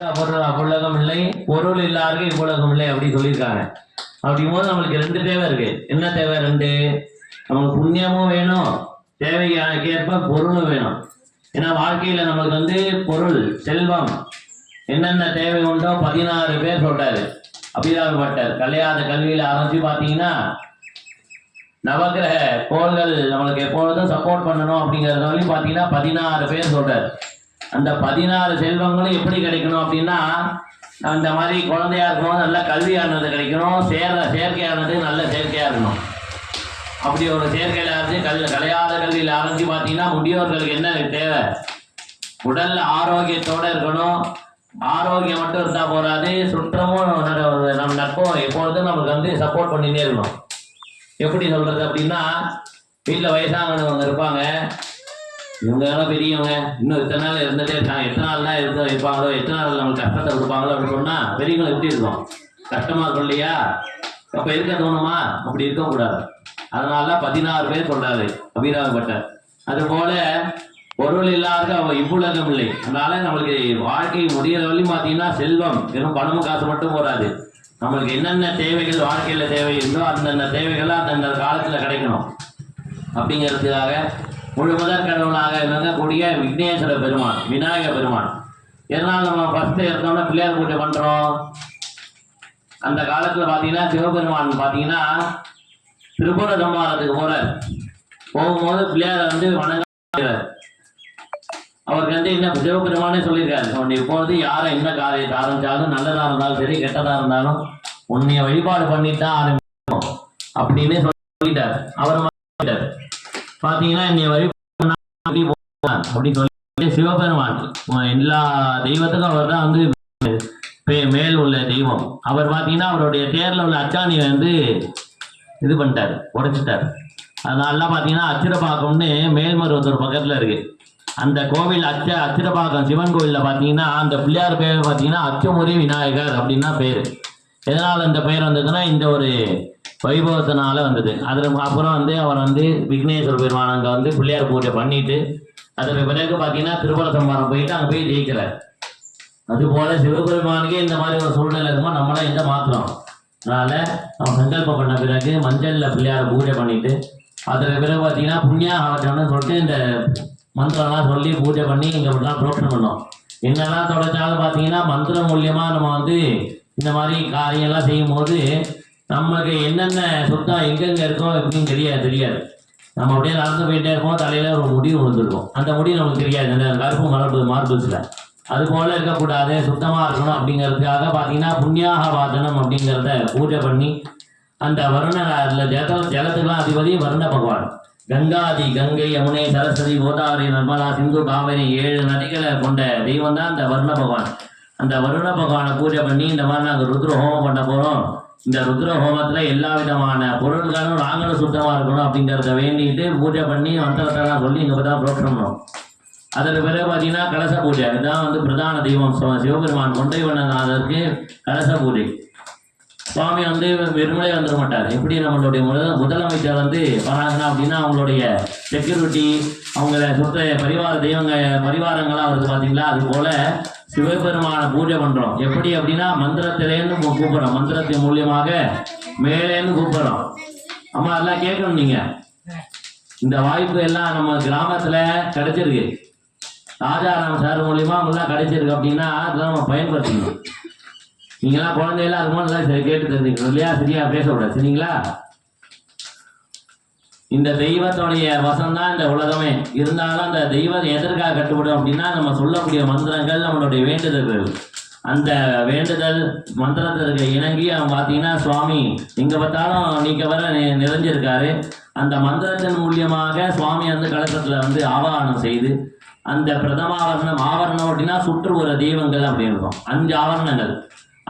பொருள் அவ்வுலகம் இல்லை பொருள் இல்லாருக்கு இவ்வுலகம் இல்லை அப்படி சொல்லியிருக்காங்க. அப்படிங்கும் போது நம்மளுக்கு ரெண்டு தேவை இருக்கு. என்ன தேவை? ரெண்டு நமக்கு புண்ணியமும் வேணும் தேவைக்கேற்ப பொருளும் வேணும். ஏன்னா வாழ்க்கையில நம்மளுக்கு வந்து பொருள் செல்வம் என்னென்ன தேவை உண்டோ பதினாறு பேர் சொல்றாரு. அபிராம பட்டர் கல்யாண கல்வியில ஆரம்பிச்சு பாத்தீங்கன்னா நவகிரக கோள்கள் நம்மளுக்கு எப்பொழுதும் சப்போர்ட் பண்ணணும் அப்படிங்கறத வழி பாத்தீங்கன்னா பதினாறு பேர் சொல்றாரு. அந்த பதினாறு செல்வங்களும் எப்படி கிடைக்கணும் அப்படின்னா அந்த மாதிரி குழந்தையா இருக்கணும் நல்ல கல்வியானது கிடைக்கணும் சேர செயற்கையானது நல்ல செயற்கையாக இருக்கணும். அப்படி ஒரு செயற்கையில் ஆரம்பிச்சு கல் கலையாத கல்வியில் ஆரம்பிச்சு பார்த்தீங்கன்னா முதியோர்களுக்கு என்ன தேவை? உடல் ஆரோக்கியத்தோடு இருக்கணும். ஆரோக்கியம் மட்டும் இருந்தால் போகாது சுற்றமும் நட- நம் நட்பும் எப்பொழுதும் நமக்கு வந்து சப்போர்ட் பண்ணினே இருக்கணும். எப்படி சொல்கிறது அப்படின்னா வீட்டில் வயசானவங்க இருப்பாங்க. இவங்க எல்லாம் பெரியவங்க இன்னும் இத்தனை நாள் இருந்துட்டே இருக்காங்க. எத்தனை நாள் தான் இருக்க இருப்பாங்களோ எத்தனை நாள் நம்மளுக்கு கஷ்டத்தை கொடுப்பாங்களோ அப்படின்னு சொன்னா பெரியவங்க எப்படி இருக்கும்? கஷ்டமா இருக்கும் இல்லையா? அப்ப இருக்க தோணுமா? அப்படி இருக்கக்கூடாது அதனால தான் பதினாறு பேர் சொல்றாரு அபிராமப்பட்டர் அது போல பொருள் இல்லாத அவ இவ்வுலகம் இல்லை. அதனால நம்மளுக்கு வாழ்க்கை முடிகிற வழி பார்த்தீங்கன்னா செல்வம் வெறும் பணமும் காசு மட்டும் போராது நம்மளுக்கு என்னென்ன தேவைகள் வாழ்க்கையில தேவை இருந்தோ அந்தந்த தேவைகள்லாம் அந்தந்த காலத்துல கிடைக்கணும். அப்படிங்கிறதுக்காக முழு முதற் கடவுளாக விளங்கக்கூடிய விக்னேஸ்வர பெருமான் விநாயக பெருமான். எதனால் நம்ம ஃபஸ்ட்டு எடுத்தோம்னா பிள்ளையார் பூஜை பண்றோம். அந்த காலத்துல பாத்தீங்கன்னா சிவபெருமான் பாத்தீங்கன்னா திரிபுர சம்மாரத்துக்கு போகிறார் போகும்போது பிள்ளையார் வந்து வணங்க அவருக்கு வந்து என்ன சிவபெருமானே சொல்லியிருக்காரு. அவன் இப்போது யாரை என்ன காரியத்தை ஆரம்பிச்சாலும் நல்லதா இருந்தாலும் சரி கெட்டதா இருந்தாலும் உன்னைய வழிபாடு பண்ணிட்டு தான் ஆரம்பிக்கணும். அப்படின்னு சொல்லிட்டார். அவர் மாறிட்டார். பார்த்தீங்கன்னா என்னை வழிபாடு அப்படின்னு சொல்லி சிவபெருமான். எல்லா தெய்வத்துக்கும் அவர் தான் வந்து மேல் உள்ள தெய்வம். அவர் பார்த்தீங்கன்னா அவருடைய தேரில் உள்ள அச்சாணியை வந்து இது பண்ணிட்டார் உடைச்சிட்டாரு. அதனால பார்த்தீங்கன்னா அச்சிரபாக்கம்னு மேல்மருவத்தூர் பக்கத்தில் இருக்கு. அந்த கோவில் அச்ச அச்சிரபாக்கம் சிவன் கோவிலில் பார்த்தீங்கன்னா அந்த பிள்ளையார் பேர் பார்த்தீங்கன்னா அச்சமுறி விநாயகர் அப்படின்னா பேர். எதனால் இந்த பெயர் வந்ததுன்னா இந்த ஒரு வைபவத்தினால வந்தது. அதுல அப்புறம் வந்து அவர் வந்து விக்னேஸ்வர பெருமான் அங்க வந்து பிள்ளையார் பூஜை பண்ணிட்டு அதற்கு பிறகு பாத்தீங்கன்னா திருபல சம்பாரம் போயிட்டு அங்க போய் ஜெயிக்கிறார். அது போல சிவபெருமானுக்கே இந்த மாதிரி ஒரு சூழ்நிலை இருக்குமோ நம்மளாம் எந்த மாத்திரம் அதனால நம்ம சங்கல்பம் பண்ண பிறகு மஞ்சள்ல பிள்ளையார் பூஜை பண்ணிட்டு அதுக்கு பிறகு பார்த்தீங்கன்னா புண்ணியா ஆகட்டும்னு சொல்லிட்டு இந்த மந்திரம்லாம் சொல்லி பூஜை பண்ணி இங்க இப்படிலாம் புரோஷனம் பண்ணோம். என்னெல்லாம் தொடச்சாலும் பார்த்தீங்கன்னா மந்திரம் மூலியமா நம்ம வந்து இந்த மாதிரி காரியம்லாம் செய்யும் போது நமக்கு என்னென்ன சுத்தம் எங்கெங்க இருக்கோ எப்படின்னு தெரியாது தெரியாது. நம்ம அப்படியே நடந்து போயிட்டே இருக்கோம் தலையில ஒரு முடி விழுந்திருக்கும். அந்த முடி நமக்கு தெரியாது அந்த கருப்பு மரபு மார்பிள்ஸ்ல அது போல இருக்கக்கூடாது சுத்தமா இருக்கணும் அப்படிங்கிறதுக்காக பார்த்தீங்கன்னா புண்ணியாக வாதனம் அப்படிங்கிறத பூஜை பண்ணி அந்த வருண அதுல ஜல ஜலத்துக்கெல்லாம் அதிபதி வருண பகவான். கங்காதி கங்கை யமுனை சரஸ்வதி கோதாவரி நர்மதா சிந்து காவிரி ஏழு நதிகளை கொண்ட தெய்வம் தான் அந்த வருண பகவான். அந்த வருண பகவானை பூஜை பண்ணி இந்த மாதிரி நாங்கள் ருத்ர ஹோமம் பண்ண போகிறோம் இந்த ருத்ர ஹோமத்தில் எல்லா விதமான பொருட்களும் நாங்களும் சுத்தமாக இருக்கணும் அப்படிங்கிறத வேண்டிட்டு பூஜை பண்ணி மந்திரத்தெல்லாம் சொல்லி இங்கே தான் புரோஷனம் அதற்கு பிறகு பார்த்தீங்கன்னா கலச பூஜை. இதுதான் வந்து பிரதான தெய்வம். சிவபெருமான் கொண்டை வண்ணநாதருக்கு கலச பூஜை. சுவாமி வந்து வெறுமனே வந்துட மாட்டார். எப்படி நம்மளுடைய முதல் முதலமைச்சர் வந்து வராங்கன்னா அப்படின்னா அவங்களுடைய செக்யூரிட்டி அவங்கள சுத்த பரிவார தெய்வங்க பரிவாரங்கள்லாம் வருது பார்த்தீங்களா அது போல சிவபெருமான பூஜை பண்றோம். எப்படி அப்படின்னா மந்திரத்திலேருந்து கூப்பிடுறோம். மந்திரத்தின் மூலியமாக மேலேருந்து கூப்பிடுறோம். அம்மா எல்லாம் கேட்கணும் நீங்க. இந்த வாய்ப்பு எல்லாம் நம்ம கிராமத்துல கிடைச்சிருக்கு. ராஜாராம் சார் மூலியமா எல்லாம் கிடைச்சிருக்கு அப்படின்னா அதெல்லாம் நம்ம பயன்படுத்திக்கணும். நீங்களாம் குழந்தையெல்லாம் அது மாதிரி கேட்டு தெரிஞ்சுக்கணும். இல்லையா? சரியா? பேசக்கூடாது. சரிங்களா? இந்த தெய்வத்துடைய வசம் தான் இந்த உலகமே. இருந்தாலும் அந்த தெய்வம் எதற்காக கட்டுப்படும் அப்படின்னா நம்ம சொல்லக்கூடிய மந்திரங்கள் நம்மளுடைய வேண்டுதல்கள். அந்த வேண்டுதல் மந்திரத்திற்கு இணங்கி அவன் பார்த்தீங்கன்னா சுவாமி எங்க பார்த்தாலும் நீங்க வர நிறைஞ்சிருக்காரு. அந்த மந்திரத்தின் மூலியமாக சுவாமி வந்து கலக்கத்தில் வந்து ஆவாகனம் செய்து அந்த பிரதமாவரணம் ஆவரணம் அப்படின்னா சுற்றுப்புற தெய்வங்கள் அப்படின்னு இருக்கும். அஞ்சு ஆவரணங்கள்.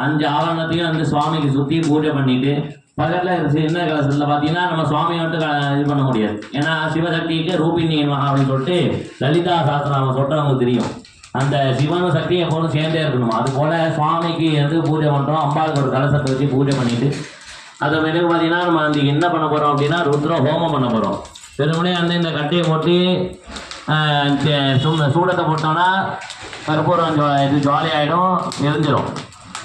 அஞ்சு ஆவரணத்தையும் வந்து சுவாமிக்கு சுற்றி பூஜை பண்ணிட்டு பக்கத்துல என்ன சின்ன கலசத்துல பாத்தீங்கன்னா நம்ம சுவாமியை மட்டும் இது பண்ண முடியாது. ஏன்னா சிவசக்திக்கு ரூபிணியின் மகா அப்படின்னு சொல்லிட்டு லலிதா சாஸ்திரம் சொல்றவங்களுக்கு தெரியும். அந்த சிவன் சக்தி எப்போதும் சேர்ந்தே இருக்கணும்? அது போல சுவாமிக்கு வந்து பூஜை பண்றோம் அம்பாளுக்கு ஒரு கலசத்தை வச்சு பூஜை பண்ணிட்டு அதை பிறகு பார்த்தீங்கன்னா நம்ம அந்த என்ன பண்ண போறோம் அப்படின்னா ருத்ர ஹோமம் பண்ண போறோம். பெருமனே வந்து இந்த கட்டையை போட்டு சே- சூ- சூடத்தை போட்டோம்னா கற்பூரம் ஜுவா- இது ஜாலியாகிடும் எரிஞ்சிடும்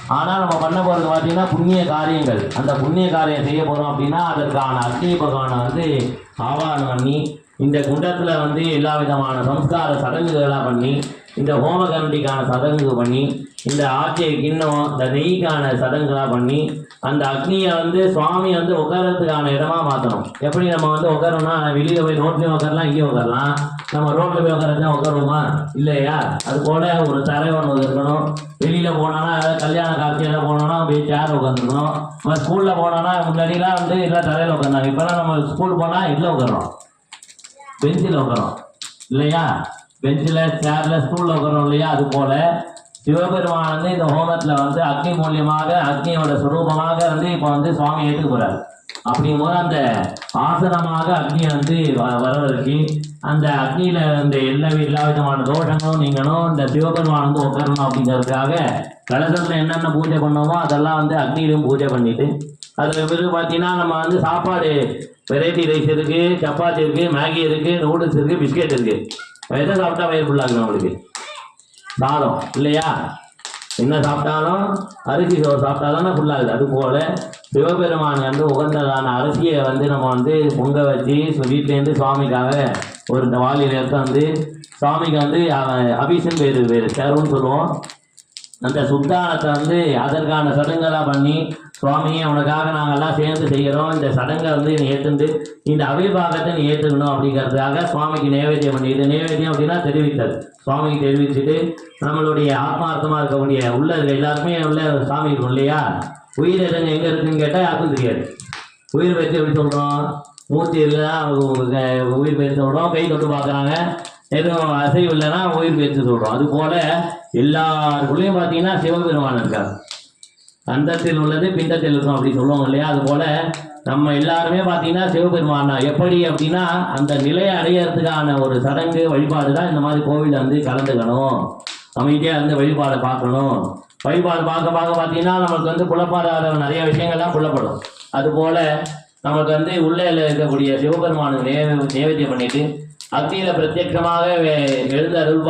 ஆனால் நம்ம பண்ண போகிறது பார்த்தீங்கன்னா புண்ணிய காரியங்கள். அந்த புண்ணிய காரியம் செய்ய போகிறோம் அப்படின்னா அதற்கான அக்னி பகவானை வந்து ஆவாகனம் பண்ணி இந்த குண்டத்தில் வந்து எல்லா விதமான சம்ஸ்கார சடங்குகளாக பண்ணி இந்த ஹோமகரண்டிக்கான சடங்கு பண்ணி இந்த ஆட்சியை கிண்ணம் இந்த நெய்க்கான சடங்குகளாக பண்ணி அந்த அக்னியை வந்து சுவாமி வந்து உட்காரத்துக்கான இடமா மாற்றணும் எப்படி நம்ம வந்து உட்காரோம்னா வெளியில் போய் ரோட்லேயும் உட்காரலாம் இங்கேயும் உட்காரலாம் நம்ம ரோட்டில் போய் உட்காரதான் உட்காருவோமா இல்லையா? அது போல ஒரு தரை ஒன்று இருக்கணும். வெளியில் போனோன்னா கல்யாண காட்சியில் போனோன்னா போய் சேர் உட்காந்துருக்கணும் நம்ம ஸ்கூலில் போனோன்னா முன்னாடிலாம் வந்து எல்லாம் தரையில் உட்காந்தாங்க இப்போலாம் நம்ம ஸ்கூல் போனால் இதில் உட்காரோம் பெஞ்சில் உட்காரோம் இல்லையா? பெஞ்சில் சேரில் ஸ்டூல்ல உட்காரோம் இல்லையா? அது போல சிவபெருமான் வந்து இந்த ஹோமத்தில் வந்து அக்னி மூலியமாக அக்னியோட சுரூபமாக வந்து இப்போ வந்து சுவாமி ஏற்றுக்க போகிறார் அப்படிங்கும்போது அந்த ஆசனமாக அக்னி வந்து வ- அந்த அக்னியில் இந்த எல்லா எல்லா விதமான தோஷங்களும் நீங்களும் இந்த சிவபெருமான் வந்து உட்காரணும் அப்படிங்கிறதுக்காக கலசத்துல என்னென்ன பூஜை பண்ணோமோ அதெல்லாம் வந்து அக்னியிலும் பூஜை பண்ணிட்டு அதுக்கு பிறகு பார்த்தீங்கன்னா நம்ம வந்து சாப்பாடு வெரைட்டி ரைஸ் இருக்கு சப்பாத்தி இருக்கு மேகி இருக்கு நூடுல்ஸ் இருக்கு பிஸ்கெட் இருக்கு. எதை சாப்பிட்டா வயிறு ஃபுல்லாகும் நம்மளுக்கு? சாதம் இல்லையா? என்ன சாப்பிட்டாலும் அரிசி சோறு சாப்பிட்டாலும் ஃபுல்லாகுது அது போல சிவபெருமான் வந்து உகந்ததான அரிசியை வந்து நம்ம வந்து பொங்க வச்சு வீட்டிலேருந்து சுவாமிக்காக ஒரு இந்த எடுத்து வந்து சுவாமிக்கு வந்து அபீசன் அபிஷன் பேர் பேர் சேருன்னு சொல்லுவோம். அந்த சுத்தானத்தை வந்து அதற்கான சடங்கெல்லாம் பண்ணி சுவாமியே உனக்காக நாங்கெல்லாம் சேர்ந்து செய்கிறோம். இந்த சடங்கை வந்து நீ ஏற்றுண்டு இந்த அபிபாகத்தை நீ ஏற்றுக்கணும் அப்படிங்கிறதுக்காக சுவாமிக்கு நைவேத்தியம் பண்ணிட்டு நேவேத்தியம் அப்படின்னா தெரிவித்தது சுவாமிக்கு தெரிவிச்சுட்டு நம்மளுடைய ஆத்மார்த்தமாக இருக்கக்கூடிய உள்ள இருக்க எல்லாருக்குமே உள்ள சாமி இருக்கும் இல்லையா? உயிர் எதுங்க எங்கே இருக்குன்னு கேட்டால் யாருக்கும் தெரியாது. உயிர் பயிற்சி எப்படி சொல்கிறோம் மூர்த்தி இல்லைன்னா உயிர் பயிற்சி சொல்கிறோம் கை தொட்டு பார்க்குறாங்க. எதுவும் அசைவு இல்லைன்னா உயிர் பயிற்சி சொல்கிறோம் அது போல எல்லாருக்குள்ளேயும் பார்த்தீங்கன்னா சிவபெருமான் இருக்கார். அந்தத்தில் உள்ளது பிண்டத்தில் இருக்கும் அப்படி சொல்லுவாங்க இல்லையா? அது போல நம்ம எல்லாருமே பார்த்தீங்கன்னா சிவபெருமான் தான். எப்படி அப்படின்னா அந்த நிலையை அடையறதுக்கான ஒரு சடங்கு வழிபாடு தான் இந்த மாதிரி கோவிலில் வந்து கலந்துக்கணும். அமைதியாக இருந்து வழிபாடை பார்க்கணும். வழிபாடு பார்க்க பார்க்க பார்த்தீங்கன்னா நம்மளுக்கு வந்து புலப்படாத நிறைய விஷயங்கள்லாம் புலப்படும். அதுபோல நமக்கு வந்து உள்ளே இருக்கக்கூடிய சிவபெருமானுக்கு நேவே நேவேத்தியம் பண்ணிட்டு அக்னியில பிரத்யேகமாக வே- எழுந்து அருள்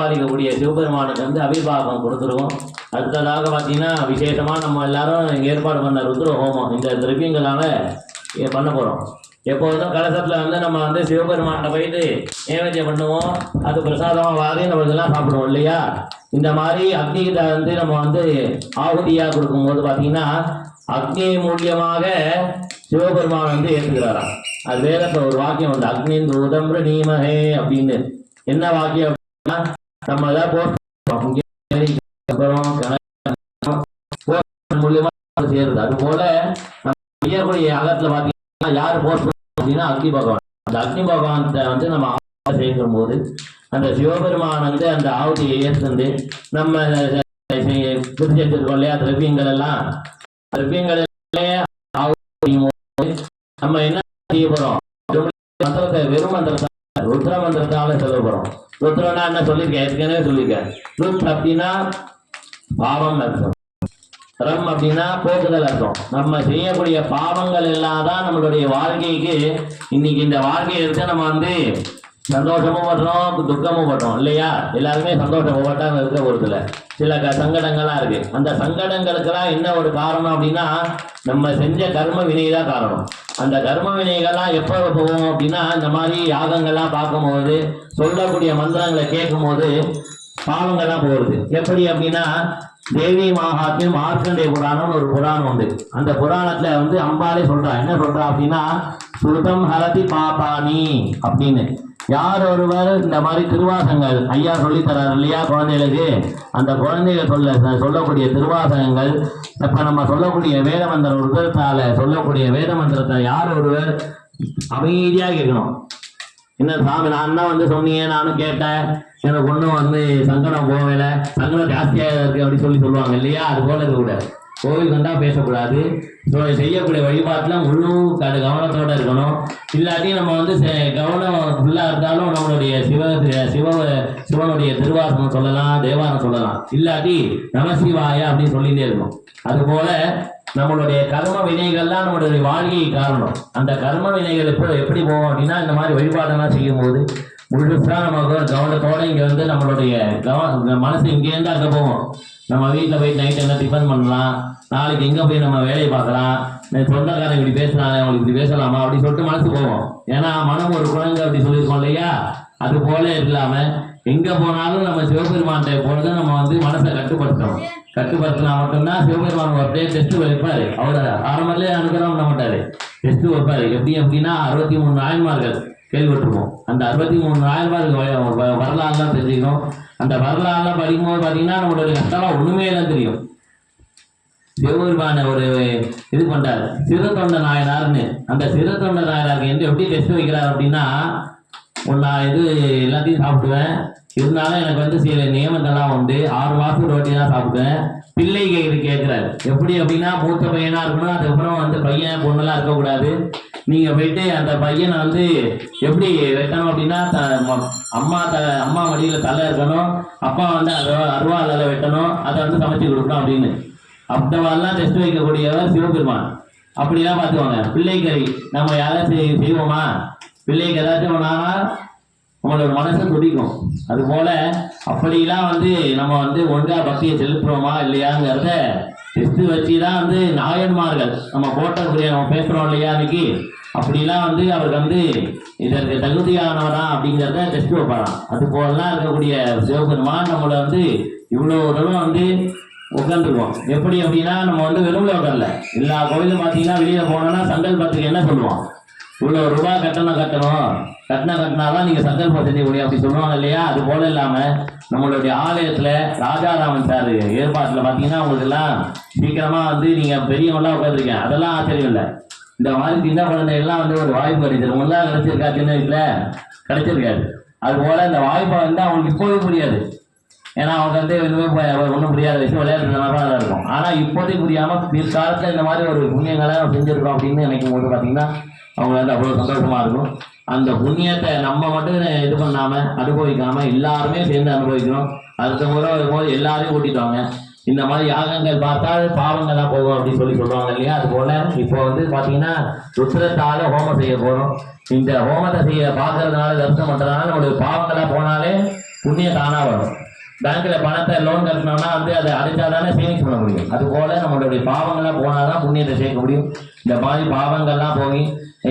சிவபெருமானுக்கு வந்து அபிபாகம் கொடுத்துருவோம். அடுத்ததாக பார்த்தீங்கன்னா விசேஷமாக நம்ம எல்லாரும் ஏற்பாடு பண்ண ருத்ர ஹோமம் இந்த திரவியங்களால பண்ண போகிறோம் எப்போதும் கலசத்தில் வந்து நம்ம வந்து சிவபெருமான்கிட்ட போயிட்டு நேவேத்தியம் பண்ணுவோம். அது பிரசாதமாக வாங்கி நம்மளுக்கெல்லாம் சாப்பிடுவோம் இல்லையா? இந்த மாதிரி அக்னிகிட்ட வந்து நம்ம வந்து ஆகுதியாக கொடுக்கும்போது பார்த்தீங்கன்னா அக்னி மூலியமாக சிவபெருமான் வந்து ஏற்றுகிறாராம் அது வேற ஒரு வாக்கியம் உண்டு அக்னின் உதம்பு நீமகே அப்படின்னு என்ன வாக்கியம் அப்படின்னா நம்ம ஏதாவது மூலியமா சேருது அது போல நம்ம செய்யக்கூடிய அகத்துல பாத்தீங்கன்னா யாரு போஸ்ட் அப்படின்னா அக்னி பகவான் அந்த அக்னி பகவான்கிட்ட வந்து நம்ம ஆராதனை செய்யும் போது அந்த சிவபெருமான் வந்து அந்த ஆவதியை ஏற்றுந்து நம்ம பிரிச்சு எடுத்துருக்கோம் இல்லையா திரவியங்கள் எல்லாம் நம்ம என்ன செய்ய போறோம்? மந்திரத்தை வெறும் மந்திரத்தை ருத்ர மந்திரத்தால சொல்ல போறோம். ருத்ரனா என்ன சொல்லியிருக்கேன்? ஏற்கனவே சொல்லியிருக்கேன். ருத் அப்படின்னா பாவம் அர்த்தம். ரம் அப்படின்னா போக்குதல் அர்த்தம். நம்ம செய்யக்கூடிய பாவங்கள் எல்லாம் தான் நம்மளுடைய வாழ்க்கைக்கு இன்னைக்கு இந்த வாழ்க்கையை எடுத்து நம்ம வந்து சந்தோஷமும் படுறோம் துக்கமும் படுறோம். இல்லையா? எல்லாருமே சந்தோஷம் ஒவ்வொருத்தாங்க இருக்க ஒருத்துல சில க சங்கடங்கள்லாம் இருக்கு. அந்த சங்கடங்களுக்கெல்லாம் என்ன ஒரு காரணம் அப்படின்னா நம்ம செஞ்ச கர்ம வினை தான் காரணம். அந்த கர்ம வினைகள்லாம் எப்போ போவோம் அப்படின்னா இந்த மாதிரி யாகங்கள்லாம் பார்க்கும்போது சொல்லக்கூடிய மந்திரங்களை கேட்கும்போது பாவங்கள்லாம் போகிறது எப்படி அப்படின்னா தேவி மகாத்மியம் மார்க்கண்டே புராணம் ஒரு புராணம் உண்டு. அந்த புராணத்துல வந்து அம்பாலே சொல்றா. என்ன சொல்றா அப்படின்னா சுருதம் ஹரதி பாபானி அப்படின்னு. யார் ஒருவர் இந்த மாதிரி திருவாசங்கள் ஐயா சொல்லித் தரார் இல்லையா குழந்தைகளுக்கு? அந்த குழந்தைகள் சொல்ல சொல்லக்கூடிய திருவாசகங்கள் இப்ப நம்ம சொல்லக்கூடிய வேத மந்திர உருவத்தால சொல்லக்கூடிய வேத மந்திரத்தை யார் ஒருவர்? அமைதியாக கேட்கணும் என்ன சாமி நான் தான் வந்து சொன்னீங்க நானும் கேட்டேன். எனக்கு ஒன்றும் வந்து சங்கடம் போகலை. சங்கடம் ஜாஸ்தியாக இருக்கு அப்படின்னு சொல்லி சொல்லுவாங்க இல்லையா? அது போல இருக்கக்கூடாது கோவில் கண்டா பேசக்கூடாது. ஸோ செய்யக்கூடிய வழிபாட்டில் முழு கடு கவனத்தோட இருக்கணும். இல்லாட்டி நம்ம வந்து செ- கவனம் ஃபுல்லாக இருந்தாலும் நம்மளுடைய சிவ சிவ சிவனுடைய திருவாசனம் சொல்லலாம் தேவாரம் சொல்லலாம். இல்லாட்டி நமசிவாய அப்படின்னு சொல்லிகிட்டே இருக்கும் அதுபோல நம்மளுடைய கர்ம வினைகள்லாம் நம்மளுடைய வாழ்க்கை காரணம். அந்த கர்ம வினைகள் எப்படி எப்படி போவோம் அப்படின்னா இந்த மாதிரி வழிபாடெல்லாம் செய்யும் போது முழுசா நம்ம கவனத்தோட இங்க வந்து நம்மளுடைய கவ மனசு இங்கேருந்து அங்க போகும்? நம்ம வீட்டில் போய் நைட் என்ன டிஃபன் பண்ணலாம்? நாளைக்கு எங்க போய் நம்ம வேலையை பார்க்கலாம்? சொந்தக்காரன் இப்படி பேசுறாங்க அவங்களுக்கு இப்படி பேசலாமா? அப்படின்னு சொல்லிட்டு மனசு போகும். ஏன்னா மனம் ஒரு குழந்தை அப்படி சொல்லியிருக்கோம் இல்லையா? அது போல இல்லாம எங்க போனாலும் நம்ம சிவபெருமான்கிட்ட போனது நம்ம வந்து மனசை கட்டுப்படுத்தணும். கட்டுப்படுத்தினா மட்டும்தான் சிவபெருமான் அப்படியே டெஸ்ட் வைப்பாரு. அவர் ஆரம்பத்திலே அனுகிரகம் பண்ண மாட்டாரு. டெஸ்ட் வைப்பாரு. எப்படி எப்படின்னா அறுபத்தி மூணு நாயன்மார்கள். கேள்விப்பட்டிருக்கோம் அந்த அறுபத்தி மூணு ரூபாய் வ- வரலாறுலாம் தெரிஞ்சுக்கணும். அந்த வரலாறுலாம் படிக்கும்போது பார்த்தீங்கன்னா நம்மளுடைய கஷ்டம்லாம் ஒண்ணுமே எல்லாம் தெரியும். சிவபெருமான ஒரு இது பண்றாரு. சிறு தொண்ட நாயனார்னு. அந்த சிறு தொண்ட நாயனாருக்கு என்று எப்படி டெஸ்ட் வைக்கிறார் அப்படின்னா உன் நான் இது எல்லாத்தையும் சாப்பிடுவேன். இருந்தாலும் எனக்கு வந்து சில நியமங்கள்லாம் உண்டு. ஆறு மாதம் ஒரு தான் சாப்பிடுவேன். பிள்ளை கேட்குறது கேட்குறாரு. எப்படி அப்படின்னா மூத்த பையனா இருக்கணும். அதுக்கப்புறம் வந்து பையன் பொண்ணெல்லாம் இருக்கக்கூடாது. நீங்க போயிட்டு அந்த பையனை வந்து எப்படி வெட்டணும் அப்படின்னா த- ம- அம்மா த அம்மா மடியில தலை இருக்கணும் அப்பா வந்து அருவா அருவாளால வெட்டணும் அதை வந்து சமைச்சு கொடுக்கணும் அப்படின்னு. அந்த மாதிரிலாம் டெஸ்ட் வைக்கக்கூடியவர் சிவபெருமான். அப்படிலாம் பார்த்துக்கோங்க. பிள்ளைக்கறி நம்ம யாராவது செய்வோமா? பிள்ளைக்கு ஏதாச்சும் ஒன்றானா உங்களோட மனசு துடிக்கும். அது போல அப்படிலாம் வந்து நம்ம வந்து ஒழுங்கா பக்தியை செலுத்துறோமா இல்லையாங்கிறத டெஸ்ட் வச்சு தான் வந்து நாயன்மார்கள். நம்ம போட்டக்கூடிய நம்ம பேசுறோம் இல்லையா இன்னைக்கு? அப்படிலாம் வந்து அவருக்கு வந்து இதற்கு தகுதியானவரா அப்படிங்கிறத டெஸ்ட் வைப்பாராம். அது போலலாம் இருக்கக்கூடிய சிவபெருமான் நம்மளை வந்து இவ்வளோ தூரம் வந்து உட்காந்துருக்கோம் எப்படி அப்படின்னா நம்ம வந்து வெறும்ல உட்காரல. எல்லா கோயிலும் பார்த்தீங்கன்னா வெளியில போனோம்னா சங்கல்பத்துக்கு என்ன சொல்லுவோம்? இவ்வளோ ரூபாய் கட்டணம் கட்டணும். கட்டணம் கட்டினாதான் நீங்க சந்தர்ப்ப செஞ்சு முடியும் அப்படி சொல்லுவாங்க இல்லையா? அது போல இல்லாம நம்மளுடைய ஆலயத்துல ராஜாராமன் சார் ஏற்பாட்டுல பாத்தீங்கன்னா உங்களுக்கு எல்லாம் சீக்கிரமா வந்து நீங்க பெரியவங்களாம் உட்காந்துருக்கீங்க அதெல்லாம் ஆச்சரியம் இல்லை. இந்த மாதிரி சின்ன குழந்தைகள்லாம் வந்து ஒரு வாய்ப்பு கிடைச்சிருக்கு. முன்னாள் கிடைச்சிருக்கா சின்ன வீட்டுல கிடைச்சிருக்காது. அது போல இந்த வாய்ப்பை வந்து அவங்களுக்கு இப்போவே புரியாது. ஏன்னா அவங்க வந்து ஒன்றுமே ஒன்றும் புரியாத விஷயம் விளையாடுறதுனால தான் இருக்கும். ஆனால் இப்போதைக்கு புரியாமல் பிற்காலத்தில் இந்த மாதிரி ஒரு புண்ணியங்களை செஞ்சுருக்கோம் அப்படின்னு நினைக்கும் போது பார்த்தீங்கன்னா அவங்க வந்து அவ்வளோ சந்தோஷமா இருக்கும். அந்த புண்ணியத்தை நம்ம மட்டும் இது பண்ணாம அனுபவிக்காம எல்லாருமே சேர்ந்து அனுபவிக்கணும் அடுத்த முறை வரும்போது எல்லாரையும் கூட்டிட்டு வாங்க. இந்த மாதிரி யாகங்கள் பார்த்தால் பாவங்கள்லாம் போகும் அப்படின்னு சொல்லி சொல்லுவாங்க இல்லையா? அது போல இப்போ வந்து பார்த்தீங்கன்னா ருத்ரத்தால ஹோமம் செய்ய போறோம். இந்த ஹோமத்தை செய்ய பார்க்கறதுனால தரிசனம் பண்றதுனால நம்மளுடைய பாவங்கள்லாம் போனாலே புண்ணியம் தானா வரும். பேங்க்ல பணத்தை லோன் கட்டினோம்னா வந்து அதை அடைச்சா தானே சேவிங்ஸ் பண்ண முடியும். அது போல நம்மளுடைய பாவங்கள்லாம் போனாதான் புண்ணியத்தை சேர்க்க முடியும். இந்த மாதிரி பாவங்கள்லாம் போய்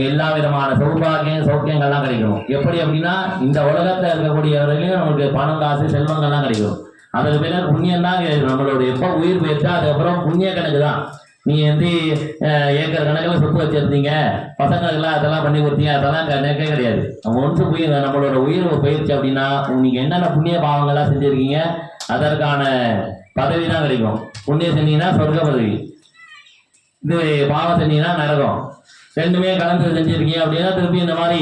எல்லா விதமான சௌபாகியம் சௌக்கியங்கள்லாம் கிடைக்கணும் எப்படி அப்படின்னா இந்த உலகத்தில் இருக்கக்கூடிய வரையிலும் நமக்கு பணம் காசு செல்வங்கள்லாம் கிடைக்கும். அதுக்கு பின்னர் புண்ணியம் தான் நம்மளோட எப்போ உயிர் போயிடுச்சா அதுக்கப்புறம் புண்ணிய கணக்கு தான். நீ வந்து ஏக்கர் கணக்கில் சொத்து வச்சிருந்தீங்க. பசங்களுக்கெல்லாம் அதெல்லாம் பண்ணி கொடுத்தீங்க. அதெல்லாம் கணக்கே கிடையாது. நம்ம ஒன்று உயிர் நம்மளோட உயிர் போயிடுச்சு அப்படின்னா நீங்கள் என்னென்ன புண்ணிய பாவங்கள்லாம் செஞ்சுருக்கீங்க அதற்கான பதவி தான் கிடைக்கும். புண்ணிய செஞ்சீங்கன்னா சொர்க்க பதவி. இது பாவம் செஞ்சீங்கன்னா நரகம். ரெண்டுமே கலந்து செஞ்சிருக்கீங்க அப்படின்னா திருப்பி இந்த மாதிரி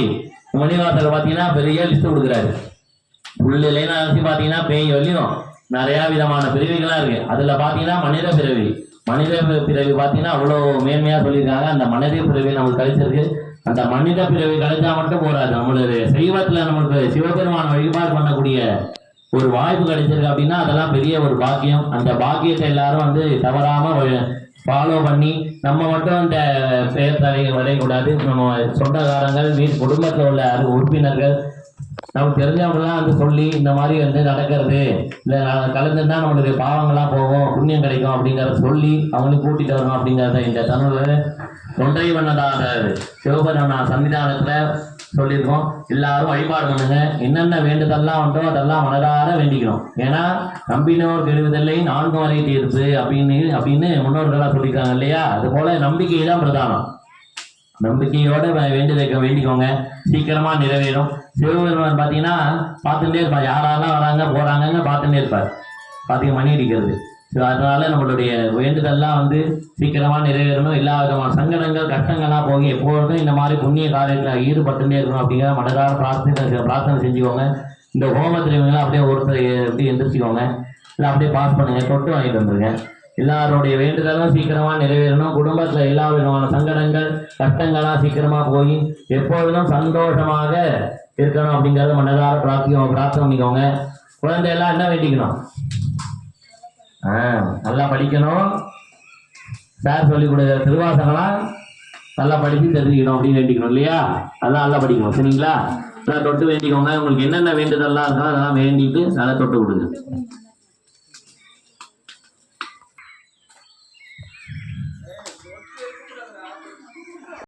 மணிவாசகர் பார்த்தீங்கன்னா பெரிய லிஸ்ட் கொடுக்குறாரு. உள்ளிலேன்னு அரிசி பார்த்தீங்கன்னா பேய் வரையும் நிறைய விதமான பிறவிகளாக இருக்கு. அதில் பார்த்தீங்கன்னா மனித பிறவி. மனித பிறவி பார்த்தீங்கன்னா அவ்வளோ மேன்மையாக சொல்லியிருக்காங்க. அந்த மனித பிறவி நமக்கு கழிச்சிருக்கு. அந்த மனித பிறவி கழிச்சா மட்டும் போறாது. நம்மளுடைய சைவத்தில் நம்மளுக்கு சிவபெருமான வழிபாடு பண்ணக்கூடிய ஒரு வாய்ப்பு கிடைச்சிருக்கு அப்படின்னா அதெல்லாம் பெரிய ஒரு பாக்கியம். அந்த பாக்கியத்தை எல்லாரும் வந்து தவறாம ஃபாலோ பண்ணி நம்ம மட்டும் இந்த பெயர் தலை வரையக்கூடாது. நம்ம சொந்தக்காரங்கள் வீட்டு குடும்பத்தில் உள்ள அது உறுப்பினர்கள் நமக்கு தெரிஞ்சவங்கலாம் வந்து சொல்லி இந்த மாதிரி வந்து நடக்கிறது. இல்லை கலந்துருந்தா நம்மளுக்கு பாவங்களாம் போகும் புண்ணியம் கிடைக்கும் அப்படிங்கிறத சொல்லி அவங்களுக்கு கூட்டிட்டு வரணும் அப்படிங்கிறத இந்த தமிழ் தொண்டை வண்ணதாத சிவபெருமான சன்னிதானத்தில் சொல்லியிருக்கோம். எல்லாரும் வழிபாடு பண்ணுங்க. என்னென்ன வேண்டுதெல்லாம் உண்டோ அதெல்லாம் மனதார வேண்டிக்கிறோம். ஏன்னா நம்பினோர் கெடுவதில்லை நான்கு வரை தீர்ப்பு அப்படின்னு அப்படின்னு முன்னோர்களாக சொல்லியிருக்காங்க இல்லையா? அது போல நம்பிக்கை தான் பிரதானம். நம்பிக்கையோட வே- வேண்டியதை வேண்டிக்கோங்க. சீக்கிரமா நிறைவேறும். சிவபெருமான் பார்த்தீங்கன்னா பார்த்துட்டே இருப்பார் யாரெல்லாம் வராங்க போறாங்கன்னு பார்த்துட்டே இருப்பார். பார்த்தீங்க மணி அடிக்கிறது. ஸோ அதனால நம்மளுடைய வேண்டுதல்லாம் வந்து சீக்கிரமா நிறைவேறணும். எல்லா விதமான சங்கடங்கள் கஷ்டங்கள்லாம் போக எப்பொழுதும் இந்த மாதிரி புண்ணிய காரியத்தில் ஈடுபட்டுட்டே இருக்கணும் அப்படிங்கிற மனதார பிரார்த்தனை பிரார்த்தனை செஞ்சுக்கோங்க. இந்த ஹோமத்திரவங்களாம் அப்படியே ஒருத்தர் எப்படி எந்திரிச்சுக்கோங்க. இல்லை அப்படியே பாஸ் பண்ணுங்க. தொட்டு வாங்கிட்டு வந்துருங்க. எல்லாருடைய வேண்டுதலும் சீக்கிரமா நிறைவேறணும். குடும்பத்துல எல்லா விதமான சங்கடங்கள் கஷ்டங்கள்லாம் சீக்கிரமா போய் எப்பொழுதும் சந்தோஷமாக இருக்கணும் அப்படிங்கறத மனதார பிரார்த்திக்க பிரார்த்தனை பண்ணிக்கோங்க. குழந்தையெல்லாம் என்ன வேண்டிக்கணும்? நல்லா படிக்கணும். சார் சொல்லி கொடுக்குற திருவாசகம்லாம் நல்லா படித்து தெரிஞ்சுக்கணும் அப்படின்னு வேண்டிக்கணும் இல்லையா? அதெல்லாம் நல்லா படிக்கணும் சரிங்களா? நல்லா தொட்டு வேண்டிக்கோங்க. உங்களுக்கு என்னென்ன வேண்டுதல்லாம் இருக்கோ அதெல்லாம் வேண்டிட்டு நல்லா தொட்டு கொடுங்க.